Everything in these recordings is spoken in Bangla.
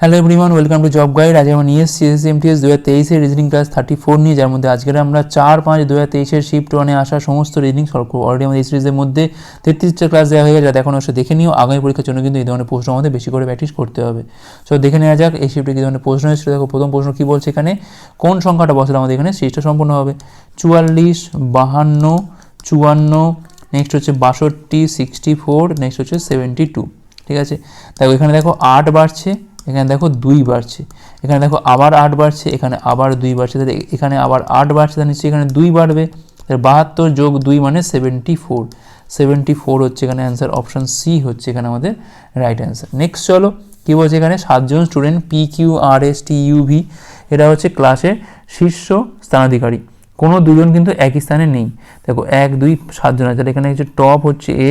Hello everyone welcome to job guide আজ আমরা নিয়ে এসেছি এসএমটিএস দু হাজার তেইশের রিজনিং ক্লাস থার্টি ফোর নিয়ে, যার মধ্যে আজকের আমরা চার পাঁচ দু হাজার তেইশের শিফট ওয়ানে আসা সমস্ত রিজনিং অলরেডি আমাদের এই সিরিজের মধ্যে তেত্রিশটা ক্লাস দেওয়া হয়ে গেছে, যাতে এখন অবশ্যই দেখে নিও। আগামী পরীক্ষার জন্য কিন্তু এই ধরনের প্রশ্ন আমাদের বেশি করে প্র্যাকটিস করতে হবে। সো দেখে নেওয়া যাক, এই শিফটে কী ধরনের প্রশ্ন এসেছিল দেখো, প্রথম প্রশ্ন কী বলছে এখানে? কোন সংখ্যাটা বসলে আমাদের এখানে সিরিজটা সম্পূর্ণ হবে? চুয়াল্লিশ, বাহান্ন, চুয়ান্ন নেক্সট হচ্ছে বাষট্টি সিক্সটি ফোর নেক্সট হচ্ছে সেভেন্টি টু ঠিক আছে? দেখো, এখানে দেখো, আট বাড়ছে। এখানে দেখো দুই বাড়ছে। এখানে দেখো আবার আট বাড়ছে, এখানে আবার দুই বাড়ছে। তাহলে এখানে আবার আট বাড়ছে, তাহলে নিশ্চয়ই এখানে দুই বাড়বে। তাহলে বাহাত্তর যোগ দুই মানে সেভেন্টি ফোর সেভেন্টি ফোর হচ্ছে এখানে অ্যান্সার অপশান সি হচ্ছে এখানে আমাদের রাইট অ্যান্সার নেক্সট চলো, কী বলছে এখানে? সাতজন student P Q R S T U V এরা হচ্ছে ক্লাসের শীর্ষ স্থানাধিকারী। কোনো দুজন কিন্তু একই স্থানে নেই। দেখো এক, দুই, সাতজন আছে। এখানে হচ্ছে টপ হচ্ছে এ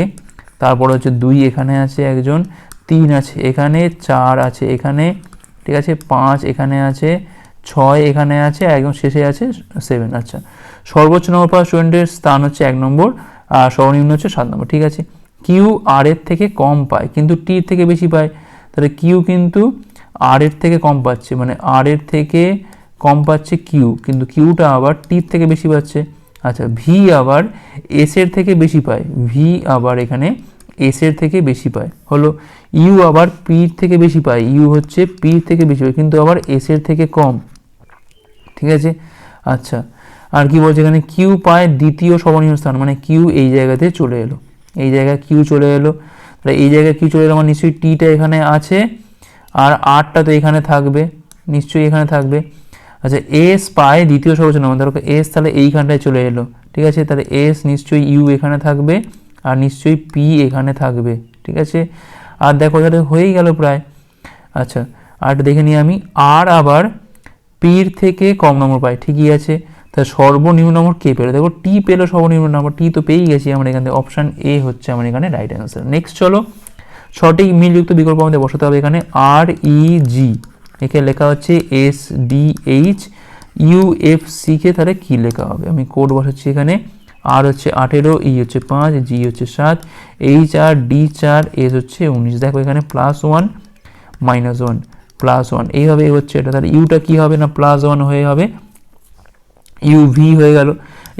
তারপর হচ্ছে দুই এখানে আছে একজন। তিন আছে, এখানে চার আছে, এখানে, ঠিক আছে, পাঁচ এখানে আছে, ছয় এখানে আছে একদম শেষে আছে সেভেন আচ্ছা। সর্বোচ্চ নম্বর পাওয়া স্টুডেন্টের স্থান হচ্ছে এক নম্বর, আর সর্বনিম্ন হচ্ছে সাত নম্বর, ঠিক আছে? কিউ আর এর থেকে কম পায়, কিন্তু টির থেকে বেশি পায়, তাহলে কিউ কিন্তু আর এর থেকে কম পাচ্ছে মানে আর এর থেকে কম পাচ্ছে কিউ কিন্তু কিউটা আবার টির থেকে বেশি পাচ্ছে। আচ্ছা ভি আবার এস এর থেকে বেশি পায় ভি আবার এখানে এস এর থেকে বেশি পায়। হলো ইউ আবার পির থেকে বেশি পায়। ইউ হচ্ছে পির থেকে বেশি পায়। কিন্তু আবার এস এর থেকে কম। ঠিক আছে? আচ্ছা। আর কি বলছে এখানে? কিউ পায় দ্বিতীয় সর্বনিম্ন স্থান। মানে কিউ এই জায়গাতে চলে এলো। এই জায়গায় কিউ চলে এলো। তাহলে এই জায়গায় কিউ চলে এলো মানে নিশ্চয়ই টিটা এখানে আছে। আর আটটা তো এখানে থাকবে। নিশ্চয়ই এখানে থাকবে। আচ্ছা এস পায় দ্বিতীয় সর্বোচ্চ নম্বর। ধরো এস তাহলে এইখানটায় চলে এলো। ঠিক আছে? তাহলে এস নিশ্চয়ই ইউ এখানে থাকবে। আর নিশ্চয়ই পি এখানে থাকবে, ঠিক আছে? আর দেখো, তাহলে হয়েই গেল প্রায়। আচ্ছা আর দেখে নিই আমি আর আবার পির থেকে কম নম্বর পাই, ঠিকই আছে? তা সর্বনিম্ন নম্বর কে পেল। দেখো টি পেল সর্বনিম্ন নম্বর টি তো পেয়েই গেছি আমরা এখান অপশান এ হচ্ছে আমার এখানে রাইট অ্যান্সার নেক্সট চলো, সঠিক মিলযুক্ত বিকল্প আমাদের বসাতে হবে এখানে আর ই জি একে লেখা হচ্ছে S D H UF CK তাহলে কী লেখা হবে? আমি কোড বসাচ্ছি এখানে। আর হচ্ছে আঠেরো, ই হচ্ছে পাঁচ, জি হচ্ছে সাত, এইচ আর ডি চার, এস হচ্ছে উনিশ। দেখো এখানে plus one minus one plus one এইভাবে হচ্ছে এটা। তাহলে ইউটা কী হবে না প্লাস ওয়ান হয়ে হবে? ইউ ভি হয়ে গেল।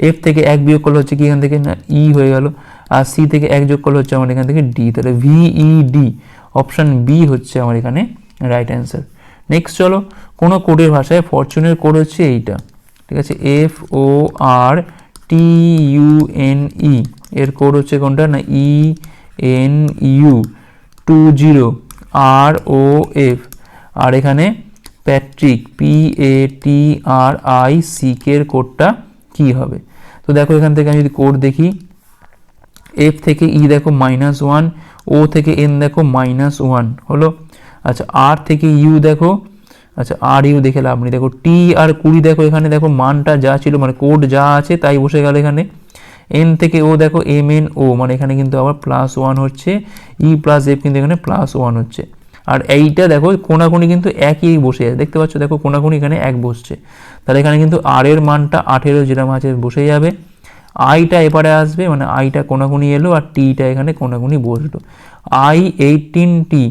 এফ থেকে এক বিয়োগ করলে হচ্ছে কি এখান থেকে? না ই হয়ে গেল। আর সি থেকে এক যোগ করলে হচ্ছে আমার এখান থেকে ডি তাহলে ভিই ডি অপশান বি হচ্ছে আমার এখানে রাইট অ্যান্সার নেক্সট চলো, কোনো কোডের ভাষায় ফরচুনের কোড হচ্ছে এইটা। ঠিক আছে? F O R T U N E এর কোড হচ্ছে কোনটা? না E N U two zero R O F আর এখানে Patrick P A T R I C এর কোডটা কী হবে? তো দেখো, এখান থেকে আমি যদি কোড দেখি এফ থেকে ই দেখো মাইনাস ওয়ান ও থেকে এন দেখো মাইনাস ওয়ান হলো? আচ্ছা আর থেকে ইউ দেখো আচ্ছা আর ইউ দেখে লাভ নেই। দেখো, টি আর কুড়ি, দেখো এখানে, দেখো মানটা যা ছিল মানে কোড যা আছে, তাই বসে গেল এখানে। এন থেকে ও দেখো এম এন ও মানে এখানে কিন্তু আবার প্লাস ওয়ান হচ্ছে ই প্লাস এফ কিন্তু এখানে প্লাস ওয়ান হচ্ছে। আর এইটা, দেখো, কোনাকুনি কিন্তু একই বসে আছে। দেখতে পাচ্ছ, দেখো, কোনাকুনি এখানে এক বসছে। তাহলে এখানে কিন্তু আর এর মানটা আঠেরো যেরকম আছে, বসে যাবে। আইটা এপারে আসবে মানে আইটা কোনাকুনি এলো, আর টিটা এখানে কোনাকুনি বসল। I eighteen T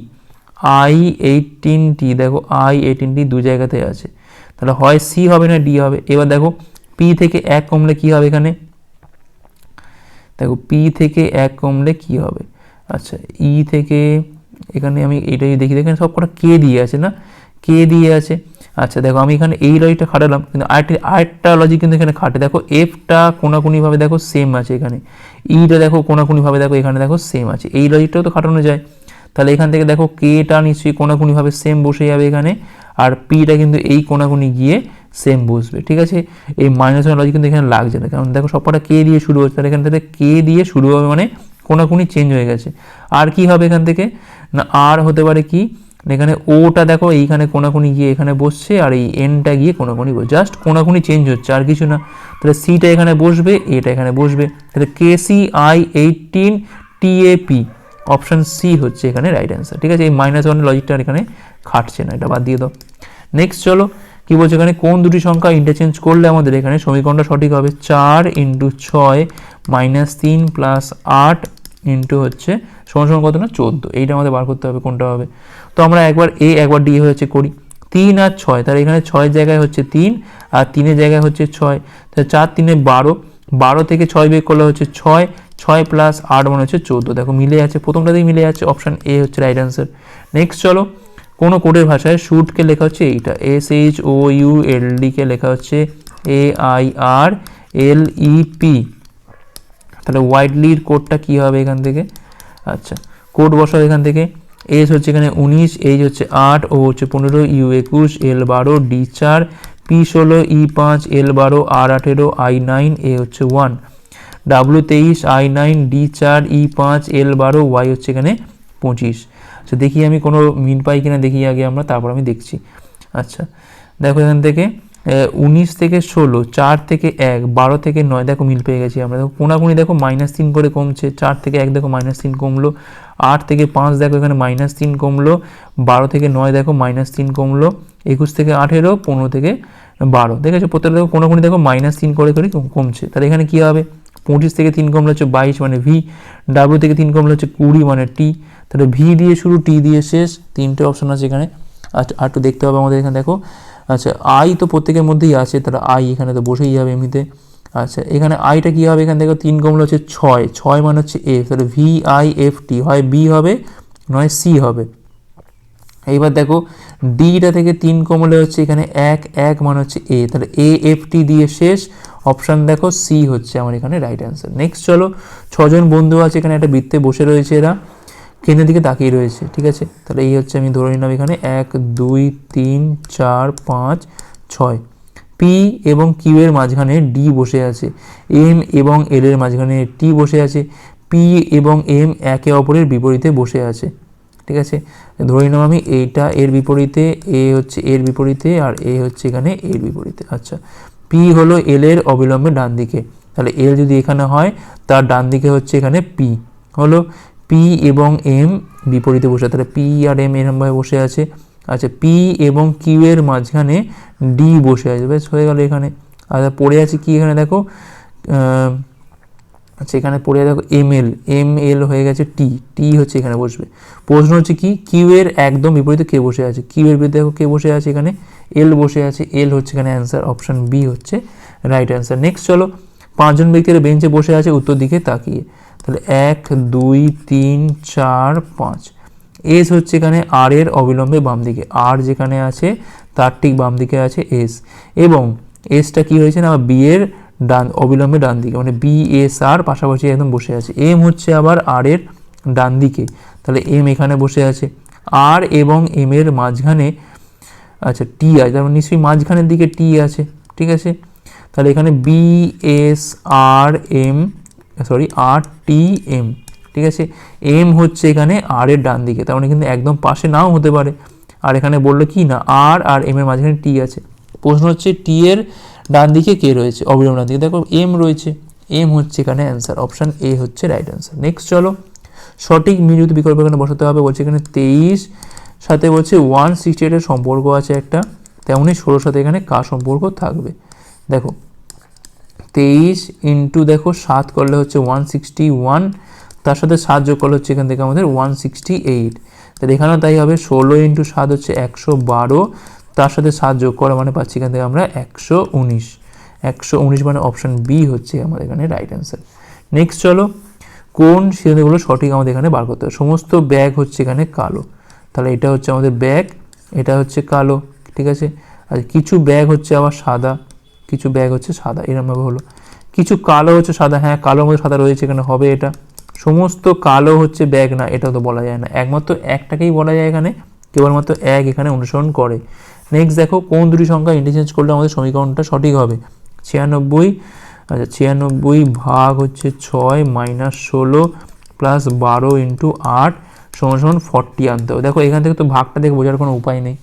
I eighteen T দেখো আই এইটিন টি দু জায়গাতে আছে। তাহলে হয় সি হবে না ডি হবে? এবার দেখো পি থেকে এক কমলে কি হবে এখানে? দেখো পি থেকে এক কমলে কি হবে? আচ্ছা ই থেকে এখানে আমি এইটাই দেখি দেখেন সব কটা কে দিয়ে আছে না? কে দিয়ে আছে। আচ্ছা দেখো আমি এখানে এই লজিকটা খাটালাম, কিন্তু আরেকটি, আরেকটা লজিক কিন্তু এখানে খাটে। দেখো এফটা কোনাকুনিভাবে দেখো সেম আছে এখানে। ইটা দেখো কোনাকুনিভাবে দেখো এখানে দেখো সেম আছে। এই লজিকটাও তো খাটানো যায়। তাহলে এখান থেকে দেখো কেটা নিশ্চয়ই কোনাকুনিভাবে সেম বসে যাবে এখানে, আর পিটা কিন্তু এই কোনাকুনি গিয়ে সেম বসবে, ঠিক আছে? এই মাইনাস ওয়ান লজিক কিন্তু এখানে লাগছে না, কারণ দেখো সবকটা কে দিয়ে শুরু হচ্ছে, তাহলে এখান থেকে কে দিয়ে শুরু হবে মানে কোনাকুনি চেঞ্জ হয়ে গেছে। আর কি হবে এখান থেকে? না আর হতে পারে কি? এখানে ওটা দেখো এইখানে কোনাকুনি গিয়ে এখানে বসছে, আর এই এনটা গিয়ে কোনাকুনি বসছে জাস্ট কোনাকুনি চেঞ্জ হচ্ছে, আর কিছু না। তাহলে সিটা এখানে বসবে এটা এখানে বসবে। তাহলে K C I eighteen T A P option C হচ্ছে এখানে রাইট অ্যান্সার ঠিক আছে? এই মাইনাস ওয়ানের লজিকটা এখানে খাটছে না, এটা বাদ দিয়ে দাও। নেক্সট চলো, কী বলছে এখানে? কোন দুটি সংখ্যা ইন্টারচেঞ্জ করলে আমাদের এখানে সমীকরণটা সঠিক হবে? চার ইন্টু ছয় মাইনাস তিন প্লাস আট ইন্টু হচ্ছে সমান সমান কত না? চোদ্দ। এইটা আমাদের বার করতে হবে, কোনটা হবে? তো আমরা একবার এ একবার ডি হয়েছে করি। তিন আর ছয়, তাহলে এখানে ছয়ের জায়গায় হচ্ছে তিন আর তিনের জায়গায় হচ্ছে ছয়। তাহলে চার তিনে বারো বারো থেকে ছয় বের করলে হচ্ছে ছয় ছয় প্লাস আট মানে হচ্ছে চোদ্দ। দেখো মিলে আছে, প্রথমটাতেই মিলে যাচ্ছে অপশান এ হচ্ছে রাইট অ্যান্সার নেক্সট চলো, কোনো কোডের ভাষায় শুটকে লেখা হচ্ছে এইটা? S H O U L decay লেখা হচ্ছে A I R L E P তাহলে ওয়াইডলির কোডটা কী হবে এখান থেকে? আচ্ছা কোড বসাও এখান থেকে। এস হচ্ছে এখানে উনিশ এইচ হচ্ছে আট ও হচ্ছে পনেরো ইউ একুশ এল বারো ডি চার পি ষোলো ই পাঁচ এল বারো আর আঠেরো আই নাইন এ হচ্ছে ওয়ান ডাব্লু তেইশ আই নাইন ডি চার ই পাঁচ এল বারো ওয়াই হচ্ছে এখানে পঁচিশ। আচ্ছা দেখি আমি কোনো মিন পাই কিনা, দেখি আগে আমরা, তারপর আমি দেখছি। আচ্ছা দেখো এখান থেকে উনিশ থেকে ষোলো, চার থেকে এক, বারো থেকে নয়, দেখো মিল পেয়ে গেছি আমরা। দেখো, কোনাকুনি দেখো মাইনাস তিন করে কমছে, চার থেকে এক দেখো মাইনাস তিন কমলো, আট থেকে পাঁচ দেখো এখানে মাইনাস তিন কমলো, বারো থেকে নয় দেখো মাইনাস তিন কমলো, একুশ থেকে আঠেরো, পনেরো থেকে বারো। দেখেছ? প্রত্যেকটা দেখো, কোনাকুনি দেখো মাইনাস তিন করে করে কমছে। তাহলে এখানে কী হবে? পঁচিশ থেকে তিন কমলে হচ্ছে বাইশ মানে ভি ডাব্লু থেকে তিন কমলে হচ্ছে কুড়ি মানে টি তাহলে ভি দিয়ে শুরু টি দিয়ে শেষ, তিনটে অপশন আছে এখানে। আচ্ছা আর একটু দেখতে হবে আমাদের এখানে, দেখো। আচ্ছা আই তো প্রত্যেকের মধ্যেই আছে, তাহলে আই এখানে তো বসেই যাবে এমনিতে। আচ্ছা এখানে আইটা কী হবে এখানে, দেখো, তিন কমলে হচ্ছে ছয় ছয় মানে হচ্ছে এফ তাহলে ভি আই এফ টি হয় বি হবে, নয় সি হবে। এইবার দেখো ডিটা থেকে তিন কমলে হচ্ছে এখানে এক এক মানে হচ্ছে এ তাহলে এ এফ টি দিয়ে শেষ অপশান দেখো সি হচ্ছে আমার এখানে রাইট অ্যান্সার নেক্সট চলো, ছজন বন্ধু আছে এখানে, একটা বৃত্তে বসে রয়েছে এরা। কেন্দ্রের দিকে তাকিয়ে রয়েছে, ঠিক আছে? তাহলে এই হচ্ছে আমি ধরে নিলাম এখানে এক, দুই, তিন, চার, পাঁচ, ছয়। পি এবং কিউ এর মাঝখানে ডি বসে আছে। এম এবং এল এর মাঝখানে টি বসে আছে। পি এবং এম একে অপরের বিপরীতে বসে আছে, ঠিক আছে? ধরে নিলাম আমি এইটা এর বিপরীতে, এ হচ্ছে এর বিপরীতে, আর এ হচ্ছে এখানে এর বিপরীতে। আচ্ছা পি হলো এল এর অবিলম্বে ডান দিকে। তাহলে এল যদি এখানে হয়, তার ডান দিকে হচ্ছে এখানে পি হলো পি এবং এম বিপরীতে বসে, তাহলে পি আর এম এরমভাবে বসে আছে। আচ্ছা পি এবং কিউ এর মাঝখানে ডি বসে আছে। বেশ হয়ে গেল এখানে। আচ্ছা পড়ে আছে কি এখানে দেখো? আচ্ছা এখানে পড়ে দেখো এম এল এম এল হয়ে গেছে টি টি হচ্ছে এখানে বসবে। প্রশ্ন হচ্ছে কি কিউ এর একদম বিপরীতে কে বসে আছে? কিউ এর বিপরীতে দেখো কে বসে আছে এখানে? এল বসে আছে এল হচ্ছে এখানে অ্যান্সার অপশান বি হচ্ছে রাইট অ্যান্সার নেক্সট চলো, পাঁচজন ব্যক্তিরা বেঞ্চে বসে আছে, উত্তর দিকে তাকিয়ে। তাহলে এক, দুই, তিন, চার, পাঁচ। এস হচ্ছে এখানে আর এর অবিলম্বে বাম দিকে। আর যেখানে আছে, তার ঠিক বাম দিকে আছে এস এবং এসটা কি হয়েছে না বি এর ডান, অবিলম্বে ডান দিকে মানে বি এস আর পাশাপাশি একদম বসে আছে। এম হচ্ছে আবার আর এর ডান দিকে। তাহলে এম এখানে বসে আছে। আর এবং এম এর মাঝখানে আচ্ছা টি আছে, তার মানে নিশ্চয়ই মাঝখানের দিকে টি আছে, ঠিক আছে? তাহলে এখানে B S R M sorry R T M ঠিক আছে? এম হচ্ছে এখানে আর এর ডান দিকে, তার মানে কিন্তু একদম পাশে নাও হতে পারে। আর এখানে বলল কি না আর আর এম এর মাঝখানে টি আছে। প্রশ্ন হচ্ছে টি এর ডান দিকে কে রয়েছে? অবিলম্ব ডান দিকে। দেখো এম রয়েছে। এম হচ্ছে এখানে অ্যান্সার অপশান এ হচ্ছে রাইট অ্যান্সার নেক্সট চলো। সঠিক মিলিত বিকল্প এখানে বসাতে হবে। বলছে এখানে তেইশ, সাথে বলছে ওয়ান সিক্সটি এইটের সম্পর্ক আছে একটা। তেমনই ষোলোর সাথে এখানে কার সম্পর্ক থাকবে? দেখো, তেইশ ইন্টু দেখো, সাত করলে হচ্ছে ওয়ান সিক্সটি ওয়ান তার সাথে সাত যোগ করলে হচ্ছে এখান থেকে আমাদের ওয়ান সিক্সটি এইট তাহলে এখানেও তাই হবে। ষোলো ইন্টু সাত হচ্ছে একশো বারো তার সাথে সাত যোগ করা মানে পাচ্ছি এখান থেকে আমরা একশো উনিশ। একশো উনিশ মানে অপশান বি হচ্ছে আমাদের এখানে রাইট অ্যান্সার নেক্সট চলো, কোন সিদ্ধান্তগুলো সঠিক আমাদের এখানে বার করতে হবে? সমস্ত ব্যাগ হচ্ছে এখানে কালো। তাহলে এটা হচ্ছে আমাদের ব্যাগ এটা হচ্ছে কালো, ঠিক আছে? আর কিছু ব্যাগ হচ্ছে আবার সাদা, কিছু ব্যাগ হচ্ছে সাদা এরমভাবে হলো। কিছু কালো হচ্ছে সাদা হ্যাঁ কালোর মধ্যে সাদা রয়েছে এখানে, হবে এটা। সমস্ত কালো হচ্ছে ব্যাগ না, এটাও তো বলা যায় না। একমাত্র একটাকেই বলা যায় এখানে, কেবলমাত্র এক এখানে অনুসরণ করে। নেক্সট দেখো, কোন দুটি সংখ্যা ইন্টারচেঞ্জ করলে আমাদের সমীকরণটা সঠিক হবে? ছিয়ানব্বই আচ্ছা ছিয়ানব্বই ভাগ হচ্ছে ছয় মাইনাস ষোলো প্লাস বারো ইন্টু আট সমান সমান ফর্টি আনতে হবে। দেখো, এখান থেকে তো ভাগটা দেখে বোঝার কোনো উপায় নেই।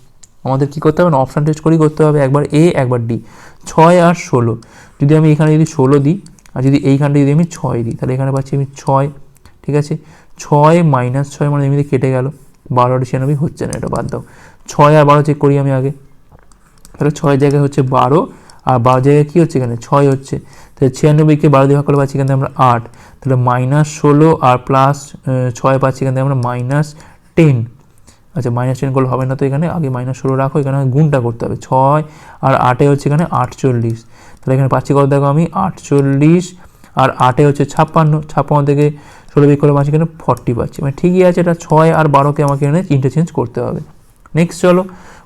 আমাদের কী করতে হবে না? অপশান টেস্ট করেই করতে হবে। একবার এ একবার ডি ছয় আর ষোলো। যদি আমি এখানে যদি ষোলো দিই, আর যদি এইখানটা যদি আমি ছয় দিই, তাহলে এখানে পাচ্ছি আমি ছয়। ঠিক আছে? ছয় মাইনাস ছয় মানে এমনিতে কেটে গেল। বারো ছিয়ানব্বই হচ্ছে না, এটা বাদ দাও। ছয় আর বারো চেক করি আমি আগে। তাহলে ছয় জায়গায় হচ্ছে বারো, আর বারো জায়গায় কী হচ্ছে এখানে? ছয় হচ্ছে। তাহলে ছিয়ানব্বইকে বারো দিয়ে ভাগ করলে পাচ্ছি এখানে আমরা আট। তাহলে মাইনাস ষোলো আর প্লাস ছয় পাচ্ছি এখান থেকে আমরা মাইনাস টেন আচ্ছা মাইনাস টেন করলে হবে না তো এখানে। আগে মাইনাস ষোলো রাখো, এখানে গুণটা করতে হবে। ছয় আর আটে হচ্ছে এখানে আটচল্লিশ। তাহলে এখানে পাচ্ছি কত দেখো আমি? আটচল্লিশ। আর আটে হচ্ছে ছাপ্পান্ন। ছাপ্পান্ন থেকে ষোলো বিক করে পাচ্ছি এখানে ফর্টি পাচ্ছি। মানে ঠিকই আছে, এটা ছয় আর বারোকে আমাকে এখানে ইন্টারচেঞ্জ করতে হবে। নেক্সট চলো,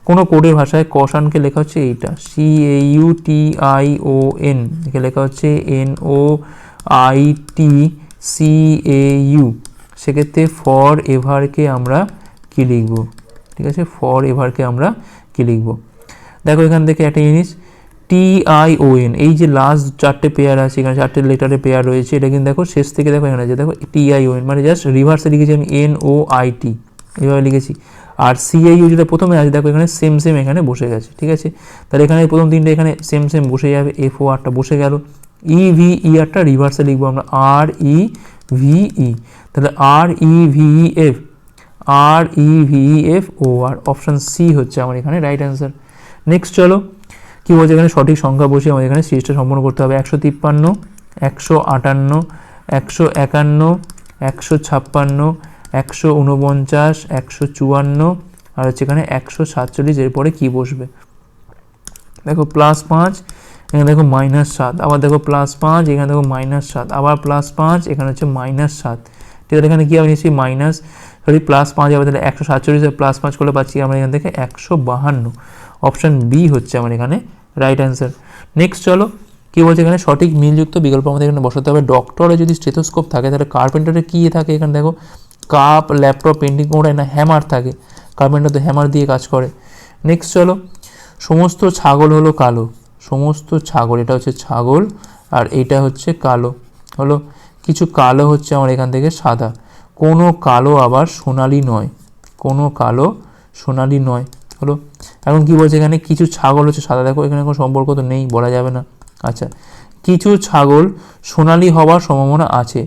কোনো কোডের ভাষায় কষানকে লেখা হচ্ছে এইটা C A U T I O N একে লেখা হচ্ছে N O I T C A U সেক্ষেত্রে ফর এভারকে আমরা কি লিখব? ঠিক আছে ফর এভারকে আমরা কি লিখব? দেখো এখান থেকে একটা জিনিস টি আই ও এন এই যে লাস্ট চারটে পেয়ার আছে, এখানে চারটে লেটারের পেয়ার রয়েছে, এটা কিন্তু দেখো শেষ থেকে দেখো এখানে আছে, দেখো টি আই ও এন মানে জাস্ট রিভার্সে লিখেছি আমি এন ও আই টি এভাবে লিখেছি। আর সিআইইউ যেটা প্রথমে আছে দেখো এখানে সেম সেম এখানে বসে গেছে, ঠিক আছে? তাহলে এখানে প্রথম তিনটে এখানে সেম সেম বসে যাবে এফ ও আরটা বসে গেল। ই ভি ই আরটা রিভার্সে লিখব আমরা আর ই ভি ই তাহলে R E V F R E V F O R option C হচ্ছে আমার এখানে রাইট অ্যান্সার নেক্সট চলো, কী বলছে এখানে? সঠিক সংখ্যা বসে আমাদের এখানে সিরিজটা সম্পন্ন করতে হবে। একশো তিপ্পান্ন, একশো আটান্ন, একশো একান্ন, একশো ছাপ্পান্ন একশো উনপঞ্চাশ একশো চুয়ান্ন আর হচ্ছে এখানে একশো সাতচল্লিশ এরপরে কী বসবে? দেখো প্লাস পাঁচ, এখানে দেখো মাইনাস সাত, আবার দেখো প্লাস পাঁচ, এখানে দেখো মাইনাস সাত, আবার প্লাস পাঁচ, এখানে হচ্ছে মাইনাস সাত। ঠিক আছে এখানে কী হবে নিশ্চয়ই মাইনাস সরি প্লাস পাঁচ হবে, তাহলে একশো সাতচল্লিশ প্লাস পাঁচ করলে পাচ্ছি আমরা এখান থেকে একশো বাহান্ন। অপশান বি হচ্ছে আমার এখানে রাইট অ্যান্সার নেক্সট চলো, কী বলছে এখানে? সঠিক মিলযুক্ত বিকল্প আমাদের এখানে বসাতে হবে। ডক্টরে যদি স্টেথোস্কোপ থাকে, তাহলে কার্পেন্টারে কী থাকে এখানে দেখো? কাপ, ল্যাপটপ, পেন্টিং কোনোটাই না, হ্যামার থাকে। কার্পেন্টার তো হ্যামার দিয়ে কাজ করে। নেক্সট চলো, সমস্ত ছাগল হলো কালো। সমস্ত ছাগল, এটা হচ্ছে ছাগল আর এটা হচ্ছে কালো। হলো, কিছু কালো হচ্ছে আমার এখান থেকে সাদা। কোনো কালো আবার সোনালি নয়। কোনো কালো সোনালি নয়। হলো, এখন কি বলছে এখানে? কিছু ছাগল হচ্ছে সাদা। দেখো, এখানে কোনো সম্পর্ক তো নেই, বলা যাবে না। আচ্ছা কিছু ছাগল সোনালি হওয়ার সম্ভাবনা আছে।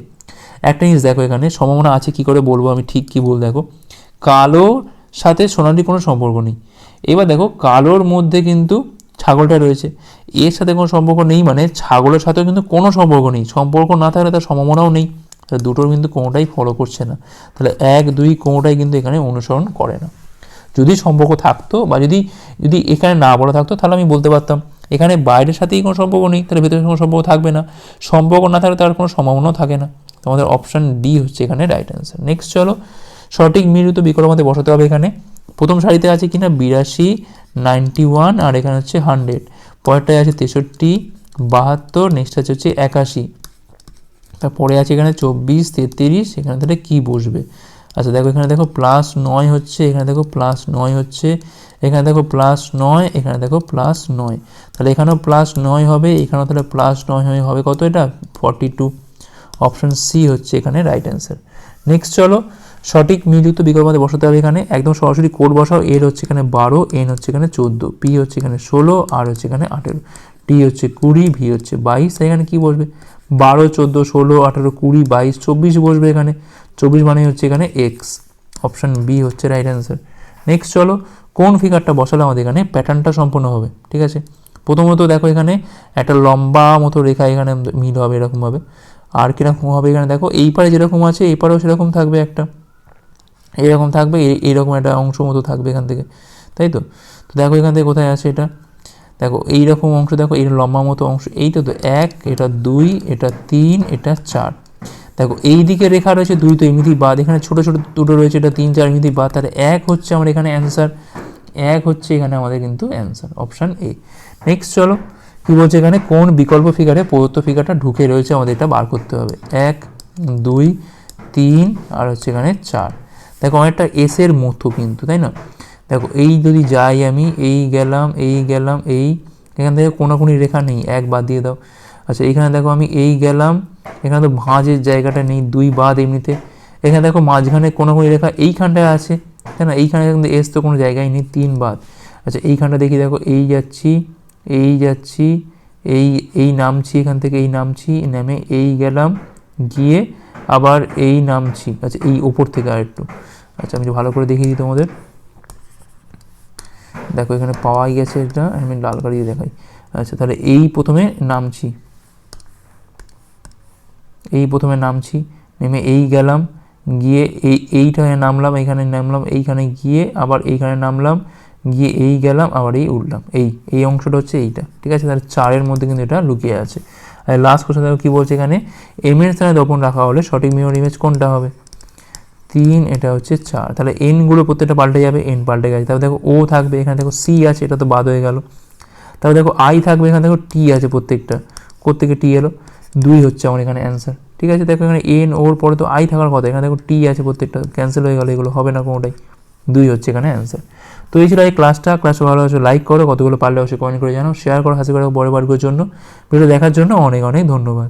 একটা জিনিস দেখো এখানে, সম্ভাবনা আছে কি করে বলব আমি, ঠিক কি বল দেখো? কালো সাথে সোনালি কোনো সম্পর্ক নেই। এবার দেখো, কালোর মধ্যে কিন্তু ছাগলটা রয়েছে। এর সাথে কোনো সম্পর্ক নেই মানে ছাগলের সাথেও কিন্তু কোনো সম্পর্ক নেই। সম্পর্ক না থাকলে তার সম্ভাবনাও নেই। তাহলে দুটোর কিন্তু কোনোটাই ফলো করছে না। তাহলে এক, দুই কোনোটাই কিন্তু এখানে অনুসরণ করে না। যদি সম্পর্ক থাকতো বা যদি যদি এখানে না বলা থাকতো, তাহলে আমি বলতে পারতাম, এখানে বাইরের সাথেই কোনো সম্পর্ক নেই, তাহলে ভেতরের কোনো সম্পর্ক থাকবে না। সম্পর্ক না থাকলে তার কোনো সম্ভাবনাও থাকে না। তোমাদের অপশান ডি হচ্ছে এখানে রাইট অ্যান্সার নেক্সট চলো, সঠিক মিলিত বিকল্প আমাদের বসাতে হবে এখানে। প্রথম সারিতে আছে কিনা? বিরাশি নাইনটি ওয়ান আর এখানে হচ্ছে হান্ড্রেড পরেরটায় আছে তেষট্টি, বাহাত্তর নেক্সট আছে হচ্ছে একাশি। তারপরে আছে এখানে চব্বিশ, তেত্রিশ, এখানে তাহলে কী বসবে? আচ্ছা দেখো, এখানে দেখো প্লাস নয় হচ্ছে, এখানে দেখো প্লাস নয় হচ্ছে, এখানে দেখো প্লাস নয়, এখানে দেখো প্লাস নয়। তাহলে এখানেও প্লাস নয় হবে, এখানেও তাহলে প্লাস নয় হয়ে হবে কত এটা? ফর্টি টু অপশন সি হচ্ছে এখানে রাইট অ্যান্সার নেক্সট চলো, সঠিক মিলিত বিকল্প মধ্যে বসাতে হবে এখানে। একদম সরাসরি কোড বসাও এর হচ্ছে এখানে বারো এন হচ্ছে এখানে চোদ্দ পি হচ্ছে এখানে ষোলো আর হচ্ছে এখানে আঠেরো টি হচ্ছে কুড়ি ভি হচ্ছে বাইশ এখানে কি বসবে? বারো, চোদ্দ, ষোলো, আঠেরো, কুড়ি, বাইশ, চব্বিশ বসবে এখানে। চব্বিশ মানে হচ্ছে এখানে এক্স অপশান বি হচ্ছে রাইট অ্যান্সার নেক্সট চলো, কোন ফিগারটা বসালে আমাদের এখানে প্যাটার্নটা সম্পূর্ণ হবে? ঠিক আছে? প্রথমত দেখো এখানে একটা লম্বা মতো রেখা এখানে মিল হবে এরকমভাবে। আর কীরকম হবে এখানে? দেখো, এই পারে যেরকম আছে, এই পারেও সেরকম থাকবে একটা। এইরকম থাকবে, এই- এইরকম একটা অংশ মতো থাকবে এখান থেকে। তাই তো? তো দেখো এখান থেকে কোথায় আছে এটা? দেখো, এইরকম অংশ, দেখো, এই লম্বা মতো অংশ। এইটা তো এক, এটা দুই, এটা তিন, এটা চার। দেখো, এই দিকে রেখা রয়েছে দুই, তো এমনিতেই বাদ। এখানে ছোটো ছোটো দুটো রয়েছে, এটা তিন, চার, এমনিতেই বাদ। তাহলে এক হচ্ছে আমার এখানে অ্যান্সার এক হচ্ছে এখানে আমাদের কিন্তু অ্যান্সার অপশান এ নেক্সট চলো। কী বলছে এখানে? কোন বিকল্প ফিগারে প্রদত্ত ফিগারটা ঢুকে রয়েছে আমাদের এটা বার করতে হবে। এক, দুই, তিন আর হচ্ছে এখানে চার। দেখো, অনেকটা এসের মতো কিন্তু, তাই না? দেখো, এই যদি যাই আমি, এই গেলাম এই গেলাম, এই, এখান থেকে কোনাকুনি রেখা নেই, এক বাদ দিয়ে দাও। আচ্ছা এখানে দেখো আমি এই গেলাম, এখানে তো ভাঁজের জায়গাটা নেই, দুই বাদ এমনিতে। এখানে দেখো মাঝখানে কোনাকুনি রেখা এইখানটায় আছে, তাই না? এইখানে কিন্তু এস তো কোনো জায়গায় নেই, তিন বাদ। আচ্ছা এইখানটা দেখি, দেখো, এই যাচ্ছি এই যাচ্ছি, এই এই নামছি, এখান থেকে এই নামছি নেমে এই গেলাম, গিয়ে আবার এই নামছি। আচ্ছা এই ওপর থেকে আর একটু আচ্ছা আমি ভালো করে দেখিয়ে দিই তোমাদের। দেখো, এখানে পাওয়াই গেছে এটা আমি লাল দিয়ে দেখাই। আচ্ছা তাহলে এই প্রথমে নামছি। এই প্রথমে নামছি, নেমে এই গেলাম, গিয়ে এই, এইখানে নামলাম এইখানে নামলাম, এইখানে গিয়ে আবার এইখানে নামলাম গিয়ে এই গেলাম, আবার এই উঠলাম। এই এই অংশটা হচ্ছে এইটা। ঠিক আছে? তাহলে চারের মধ্যে কিন্তু এটা লুকিয়ে আছে। আর লাস্ট কোশ্চেন দেখো কী বলছে এখানে? এম এর স্থানে দপন রাখা হলে সঠিক মিরর ইমেজ কোনটা হবে? তিন, এটা হচ্ছে চার। তাহলে এনগুলো প্রত্যেকটা পাল্টে যাবে এন পাল্টে গেছে। তারপর দেখো ও থাকবে, এখানে দেখো সি আছে, এটা তো বাদ হয়ে গেল। তারপর দেখো আই থাকবে, এখানে দেখো টি আছে প্রত্যেকটা। প্রত্যেকে টি এলো? দুই হচ্ছে আমার এখানে অ্যান্সার ঠিক আছে? দেখো এখানে এন ওর পরে তো আই থাকার কথা। এখানে দেখো টি আছে প্রত্যেকটা। ক্যান্সেল হয়ে গেলো, এগুলো হবে না কোনোটাই। দুই হচ্ছে এখানে অ্যান্সার তো এই ছিল এই ক্লাসটা ক্লাসে ভালো হয়েছে লাইক করো, কতগুলো পারলে অবশ্যই কমেন্ট করে জানো শেয়ার করো হাসি করে, বড় বর্গের জন্য। ভিডিও দেখার জন্য অনেক অনেক ধন্যবাদ।